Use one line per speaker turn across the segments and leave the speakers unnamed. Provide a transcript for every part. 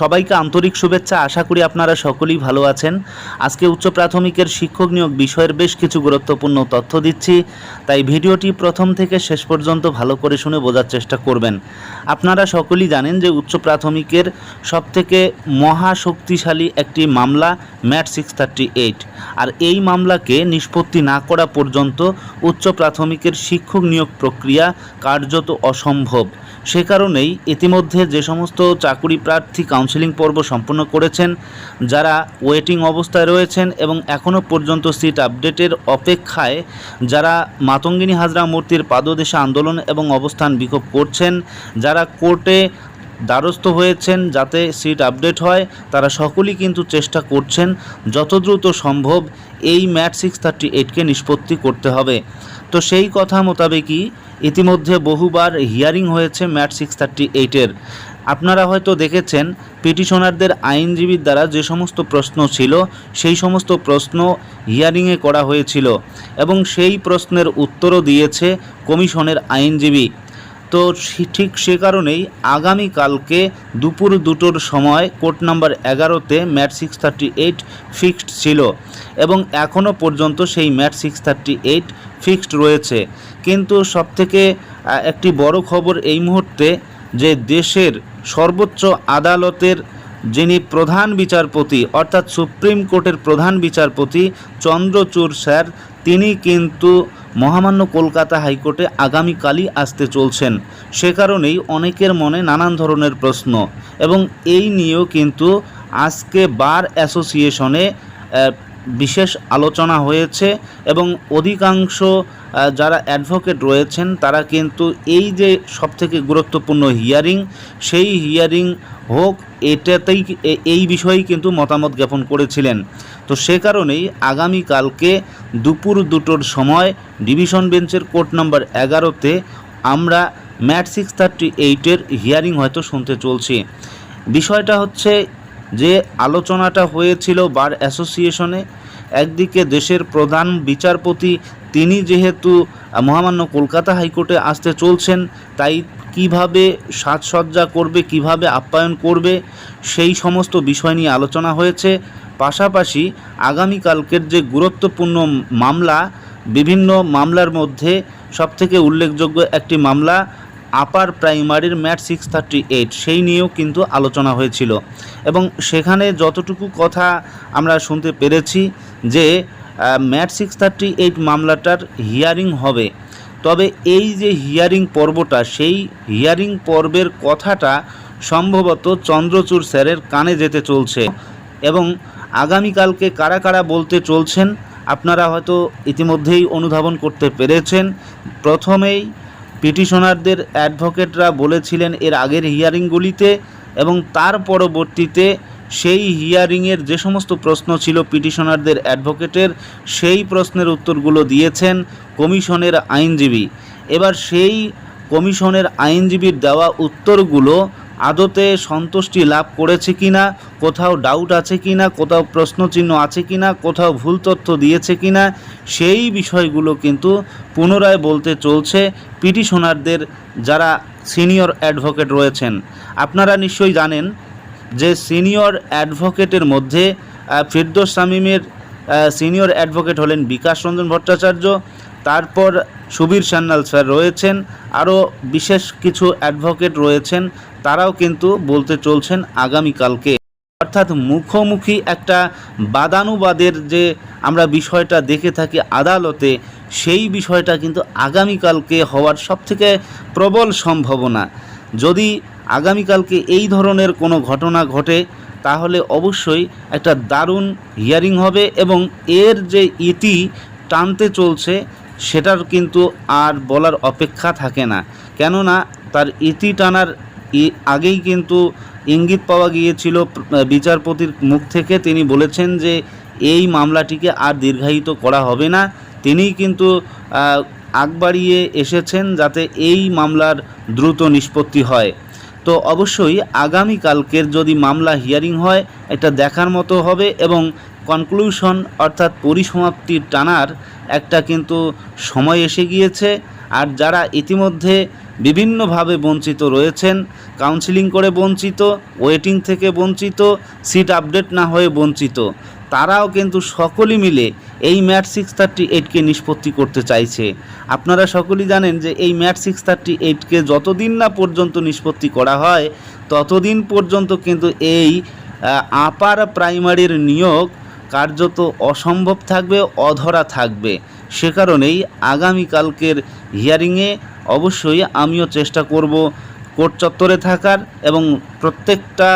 সবাইকে আন্তরিক শুভেচ্ছা। আশা করি আপনারা সকলেই ভালো আছেন। আজকে উচ্চ প্রাথমিকের শিক্ষক নিয়োগ বিষয়ের বেশ কিছু গুরুত্বপূর্ণ তথ্য দিচ্ছি। তাই ভিডিওটি প্রথম থেকে শেষ পর্যন্ত ভালো করে শুনে বোঝার চেষ্টা করবেন। আপনারা সকলেই জানেন যে উচ্চ প্রাথমিকের সবথেকে মহাশক্তিশালী একটি মামলা ম্যাট সিক্স থার্টি এইট। আর এই মামলাকে নিষ্পত্তি না করা পর্যন্ত উচ্চ প্রাথমিকের শিক্ষক নিয়োগ প্রক্রিয়া কার্যত অসম্ভব। সে কারণেই ইতিমধ্যে যে সমস্ত চাকুরি প্রার্থী কাউন্সেলিং পর্ব সম্পন্ন করেছেন, যারা ওয়েটিং অবস্থায় রয়েছেন এবং এখনও পর্যন্ত সিট আপডেটের অপেক্ষায়, যারা মাতঙ্গিনী হাজরা মূর্তির পাদদেশে আন্দোলন এবং অবস্থান বিক্ষোভ করছেন, যারা কোর্টে দ্বারস্থ হয়েছেন যাতে সিট আপডেট হয়, তারা সকলেই কিন্তু চেষ্টা করছেন যত দ্রুত সম্ভব এই ম্যাট সিক্স থার্টি এইটকে নিষ্পত্তি করতে হবে। তো সেই কথা মোতাবেকই ইতিমধ্যে বহুবার হিয়ারিং হয়েছে ম্যাট সিক্স থার্টি এইটের আপনারা হয়তো দেখেছেন, পিটিশনারদের আইনজীবীর দ্বারা যে সমস্ত প্রশ্ন ছিল, সেই সমস্ত প্রশ্ন হিয়ারিংয়ে করা হয়েছিল এবং সেই প্রশ্নের উত্তরও দিয়েছে কমিশনের আইনজীবী। তো ঠিক সে কারণেই আগামীকালকে দুপুর দুটোর সময় কোর্ট নাম্বার এগারোতে MAT six thirty eight fixed ছিল এবং এখনও পর্যন্ত সেই MAT six thirty eight fixed রয়েছে। কিন্তু সবথেকে একটি বড় খবর এই মুহূর্তে যে দেশের সর্বোচ্চ আদালতের যিনি প্রধান বিচারপতি, অর্থাৎ সুপ্রিম কোর্টের প্রধান বিচারপতি চন্দ্রচূড় স্যার, তিনি কিন্তু মহামান্য কলকাতা হাইকোর্টে আগামীকালই আসতে চলছেন। সে কারণেই অনেকের মনে নানান ধরনের প্রশ্ন এবং এই নিয়েও কিন্তু আজকে বার অ্যাসোসিয়েশনে বিশেষ আলোচনা হয়েছে এবং অধিকাংশ যারা অ্যাডভোকেট রয়েছেন, তারা কিন্তু এই যে সবথেকে গুরুত্বপূর্ণ হিয়ারিং সেই হিয়ারিং হোক, এটাতেই এই বিষয়েই কিন্তু মতামত জ্ঞাপন করেছিলেন। তো সে কারণেই আগামীকালকে দুপুর দুটোর সময় ডিভিশন বেঞ্চের কোর্ট নাম্বার এগারোতে আমরা ম্যাট সিক্স থার্টি এইটের হিয়ারিং হয়তো শুনতে চলছি। বিষয়টা হচ্ছে যে আলোচনাটা হয়েছিল বার অ্যাসোসিয়েশনে, একদিকে দেশের প্রধান বিচারপতি তিনি যেহেতু মহামান্য কলকাতা হাইকোর্টে আসতে চলছেন, তাই কীভাবে সাজসজ্জা করবে, কীভাবে আপ্যায়ন করবে, সেই সমস্ত বিষয় নিয়ে আলোচনা হয়েছে। পাশাপাশি আগামীকালকের যে গুরুত্বপূর্ণ মামলা, বিভিন্ন মামলার মধ্যে সবথেকে উল্লেখযোগ্য একটি মামলা আপার প্রাইমারির ম্যাট সিক্স থার্টি এইট, সেই নিয়েও কিন্তু আলোচনা হয়েছিল। এবং সেখানে যতটুকু কথা আমরা শুনতে পেরেছি যে ম্যাট সিক্স থার্টি এইট মামলাটার হিয়ারিং হবে। তবে এই যে হিয়ারিং পর্বটা, সেই হিয়ারিং পর্বের কথাটা সম্ভবত চন্দ্রচূড় স্যারের কানে যেতে চলছে। এবং আগামীকালকে কারা কারা বলতে চলছেন, আপনারা হয়তো ইতিমধ্যেই অনুধাবন করতে পেরেছেন। প্রথমেই পিটিশনারদের অ্যাডভোকেটরা বলেছিলেন এর আগের হিয়ারিংগুলিতে এবং তার পরবর্তীতে সেই হিয়ারিংয়ের যে সমস্ত প্রশ্ন ছিল পিটিশনারদের অ্যাডভোকেটের, সেই প্রশ্নের উত্তরগুলো দিয়েছেন কমিশনের আইনজীবী। এবার সেই কমিশনের আইনজীবীর দেওয়া উত্তরগুলো আদতে সন্তুষ্টি লাভ করেছে কি না কোথাও ডাউট আছে কি না কোথাও প্রশ্নচিহ্ন আছে কি না কোথাও ভুল তথ্য দিয়েছে কিনা, সেই বিষয়গুলো কিন্তু পুনরায় বলতে চলছে পিটিশনারদের যারা সিনিয়র অ্যাডভোকেট রয়েছেন। আপনারা নিশ্চয়ই জানেন যে সিনিয়র অ্যাডভোকেটের মধ্যে ফিরদোস শামীমের সিনিয়র অ্যাডভোকেট হলেন বিকাশ রঞ্জন ভট্টাচার্য, তারপর সুবীর সান্যাল স্যার রয়েছেন, আরও বিশেষ কিছু অ্যাডভোকেট রয়েছেন, তারাও কিন্তু বলতে চলছেন আগামীকালকে অর্থাৎ মুখোমুখি একটা বাদানুবাদের যে আমরা বিষয়টা দেখে থাকি আদালতে, সেই বিষয়টা কিন্তু আগামীকালকে হওয়ার সবথেকে প্রবল সম্ভাবনা। যদি আগামীকালকে এই ধরনের কোনো ঘটনা ঘটে, তাহলে অবশ্যই একটা দারুণ হিয়ারিং হবে এবং এর যে ইতি টানতে চলছে সেটার কিন্তু আর বলার অপেক্ষা থাকে না। কেননা তার ইতি টানার আগেই কিন্তু ইঙ্গিত পাওয়া গিয়েছিল বিচারপতির মুখ থেকে। তিনি বলেছেন যে, এই মামলাটিকে আর দীর্ঘায়িত করা হবে না। তিনিই কিন্তু আগ বাড়িয়ে এসেছেন যাতে এই মামলার দ্রুত নিষ্পত্তি হয়। তো অবশ্যই আগামীকালকের যদি মামলা হিয়ারিং হয়, এটা দেখার মতো হবে এবং কনক্লুশন অর্থাৎ পরিসমাপ্তি টানার একটা কিন্তু সময় এসে গিয়েছে। আর যারা ইতিমধ্যে বিভিন্নভাবে বঞ্চিত রয়েছেন কাউন্সিলিং করে বঞ্চিত ওয়েটিং থেকে বঞ্চিত সিট আপডেট না হয়ে বঞ্চিত, তারাও কিন্তু সকলেই মিলে এই ম্যাট সিক্স থার্টি এইটকে নিষ্পত্তি করতে চাইছে। আপনারা সকলেই জানেন যে এই ম্যাট সিক্স থার্টি এইটকে যতদিন না পর্যন্ত নিষ্পত্তি করা হয়, ততদিন পর্যন্ত কিন্তু এই আপার প্রাইমারির নিয়োগ কার্যত অসম্ভব থাকবে, অধরা থাকবে। সে কারণেই আগামীকালকের হিয়ারিংয়ে অবশ্যই আমিও চেষ্টা করব কোর্ট চত্বরে থাকার এবং প্রত্যেকটা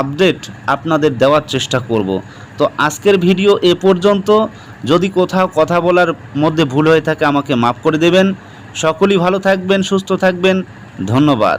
আপডেট আপনাদের দেওয়ার চেষ্টা করব। তো আজকের ভিডিও এ পর্যন্ত। যদি কোথাও কথা বলার মধ্যে ভুল হয়ে থাকে আমাকে মাফ করে দেবেন। সকলেই ভালো থাকবেন, সুস্থ থাকবেন। ধন্যবাদ।